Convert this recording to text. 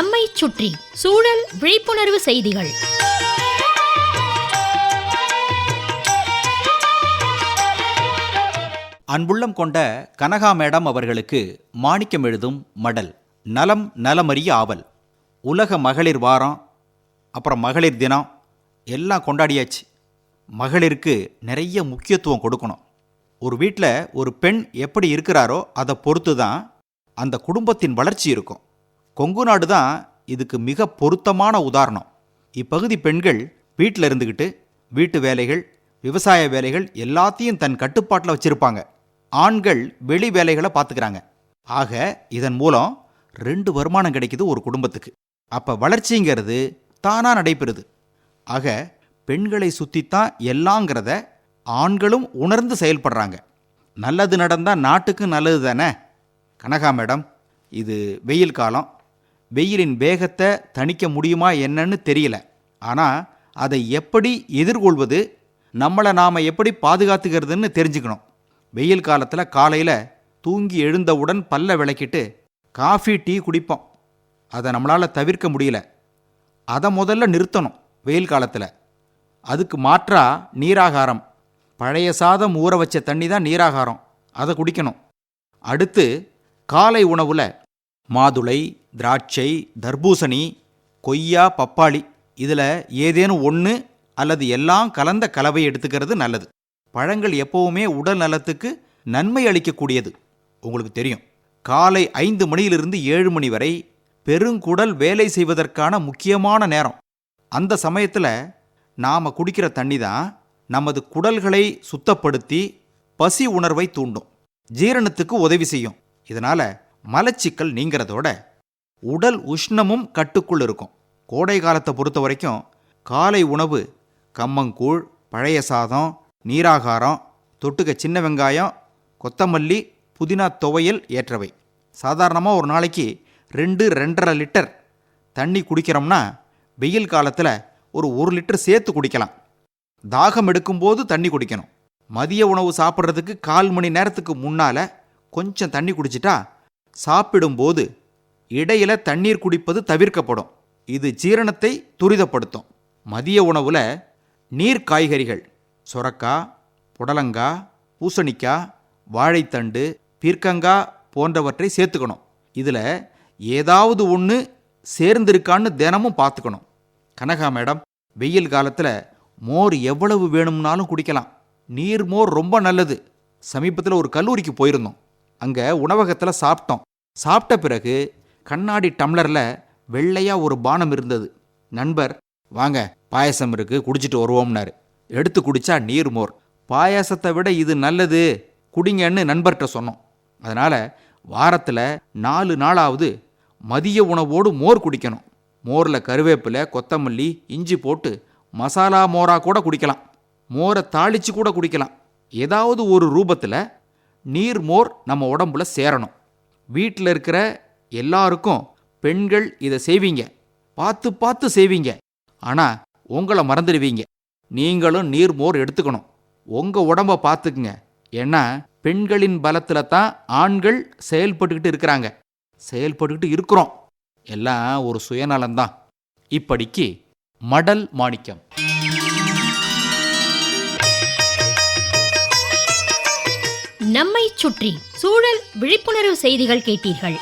நம்மை சுற்றி சூழல் விழிப்புணர்வு செய்திகள். அன்புள்ளம் கொண்ட கனகா மேடம் அவர்களுக்கு மாணிக்கம் எழுதும் மடல் நலம் நலமறிய ஆவல் உலக மகளிர் வாரம் அப்புறம் மகளிர் தினம் எல்லாம் கொண்டாடியாச்சு. மகளிருக்கு நிறைய முக்கியத்துவம் கொடுக்கணும். ஒரு வீட்டில் ஒரு பெண் எப்படி இருக்கிறாரோ அதை பொறுத்து தான் அந்த குடும்பத்தின் வளர்ச்சி இருக்கும். கொங்கு நாடு தான் இதுக்கு மிக பொருத்தமான உதாரணம். இப்பகுதி பெண்கள் வீட்டில் இருந்துக்கிட்டு வீட்டு வேலைகள் விவசாய வேலைகள் எல்லாத்தையும் தன் கட்டுப்பாட்டில் வச்சிருப்பாங்க. ஆண்கள் வெளி வேலைகளை பார்த்துக்கிறாங்க ஆக இதன் மூலம் ரெண்டு வருமானம் கிடைக்குது ஒரு குடும்பத்துக்கு. அப்போ வளர்ச்சிங்கிறது தானாக நடைபெறுது. ஆக பெண்களை சுற்றித்தான் எல்லாங்கிறத ஆண்களும் உணர்ந்து செயல்படுறாங்க. நல்லது நடந்தால் நாட்டுக்கு நல்லது தானே? கனகா மேடம் இது வெயில் காலம். வெயிலின் வேகத்தை தணிக்க முடியுமா என்னன்னு தெரியல. ஆனால் அதை எப்படி எதிர்கொள்வது நம்மளை நாம் எப்படி பாதுகாத்துக்கிறதுன்னு தெரிஞ்சுக்கணும். வெயில் காலத்தில் காலையில் தூங்கி எழுந்தவுடன் பல்ல விளக்கிட்டு காஃபி டீ குடிப்போம். அதை நம்மளால் தவிர்க்க முடியல. அதை முதல்ல நிறுத்தணும் வெயில் காலத்தில். அதுக்கு மாற்றா நீராகாரம். பழைய சாதம் ஊற வச்ச தண்ணி தான் நீராகாரம். அதை குடிக்கணும். அடுத்து காலை உணவில் மாதுளை திராட்சை தர்பூசணி கொய்யா பப்பாளி இதில் ஏதேனும் ஒன்று அல்லது எல்லாம் கலந்த கலவை எடுத்துக்கிறது நல்லது. பழங்கள் எப்பவுமே உடல் நலத்துக்கு நன்மை அளிக்கக்கூடியது. உங்களுக்கு தெரியும். காலை ஐந்து மணியிலிருந்து ஏழு மணி வரை பெருங்குடல் வேலை செய்வதற்கான முக்கியமான நேரம். அந்த சமயத்தில் நாம் குடிக்கிற தண்ணி தான் நமது குடல்களை சுத்தப்படுத்தி பசி உணர்வை தூண்டும். ஜீரணத்துக்கு உதவி செய்யும். இதனால் மலச்சிக்கல் நீங்கிறதோட உடல் உஷ்ணமும் கட்டுக்குள் இருக்கும். கோடை காலத்தை பொறுத்த வரைக்கும் காலை உணவு கம்மங்கூழ் பழைய சாதம் நீராகாரம் தொட்டுக்க சின்ன வெங்காயம் கொத்தமல்லி புதினா துவையல் ஏற்றவை. சாதாரணமாக ஒரு நாளைக்கு ரெண்டு ரெண்டரை லிட்டர் தண்ணி குடிக்கிறோம்னா வெயில் காலத்தில் ஒரு ஒரு லிட்டர் சேர்த்து குடிக்கலாம். தாகம் எடுக்கும்போது தண்ணி குடிக்கணும். மதிய உணவு சாப்பிட்றதுக்கு கால் மணி நேரத்துக்கு முன்னால் கொஞ்சம் தண்ணி குடிச்சிட்டா சாப்பிடும்போது இடையில தண்ணீர் குடிப்பது தவிர்க்கப்படும். இது ஜீரணத்தை துரிதப்படுத்தும். மதிய உணவில் நீர் காய்கறிகள் சொரக்காய் புடலங்காய் பூசணிக்காய் வாழைத்தண்டு பீர்க்கங்காய் போன்றவற்றை சேர்த்துக்கணும். இதில் ஏதாவது ஒன்று சேர்ந்திருக்கான்னு தினமும் பார்த்துக்கணும். கனகா மேடம் வெயில் காலத்தில் மோர் எவ்வளவு வேணும்னாலும் குடிக்கலாம். நீர் மோர் ரொம்ப நல்லது. சமீபத்தில் ஒரு கல்லூரிக்கு போயிருந்தோம். அங்கே உணவகத்தில் சாப்பிட்டோம். சாப்பிட்ட பிறகு கண்ணாடி டம்ளரில் வெள்ளையாக ஒரு பானம் இருந்தது. நண்பர் வாங்க பாயசம் இருக்குது குடிச்சிட்டு வருவோம்னாரு. எடுத்து குடித்தா நீர் மோர். பாயாசத்தை விட இது நல்லது குடிங்கன்னு நண்பர்கிட்ட சொன்னோம். அதனால் வாரத்தில் நாலு நாளாவது மதிய உணவோடு மோர் குடிக்கணும். மோரில் கருவேப்பிலை கொத்தமல்லி இஞ்சி போட்டு மசாலா மோராக கூட குடிக்கலாம். மோரை தாளித்து கூட குடிக்கலாம். ஏதாவது ஒரு ரூபத்தில் நீர் மோர் நம்ம உடம்புல சேரணும். வீட்டில் இருக்கிற எல்லாருக்கும் பெண்கள் இதை செய்வீங்க. பார்த்து பார்த்து செய்வீங்க. ஆனால் உங்களை மறந்துடுவீங்க. நீங்களும் நீர் மோர் எடுத்துக்கணும். உங்கள் உடம்ப பார்த்துக்குங்க. ஏன்னா பெண்களின் பலத்தில் தான் ஆண்கள் செயல்பட்டுக்கிட்டு இருக்கிறாங்க. செயல்பட்டுக்கிட்டு இருக்கிறோம். எல்லாம் ஒரு சுயநலம்தான் இப்படிக்கு மடல் மாணிக்கம். நம்மை சுற்றி சூழல் விழிப்புணர்வு செய்திகள் கேட்டீர்கள்.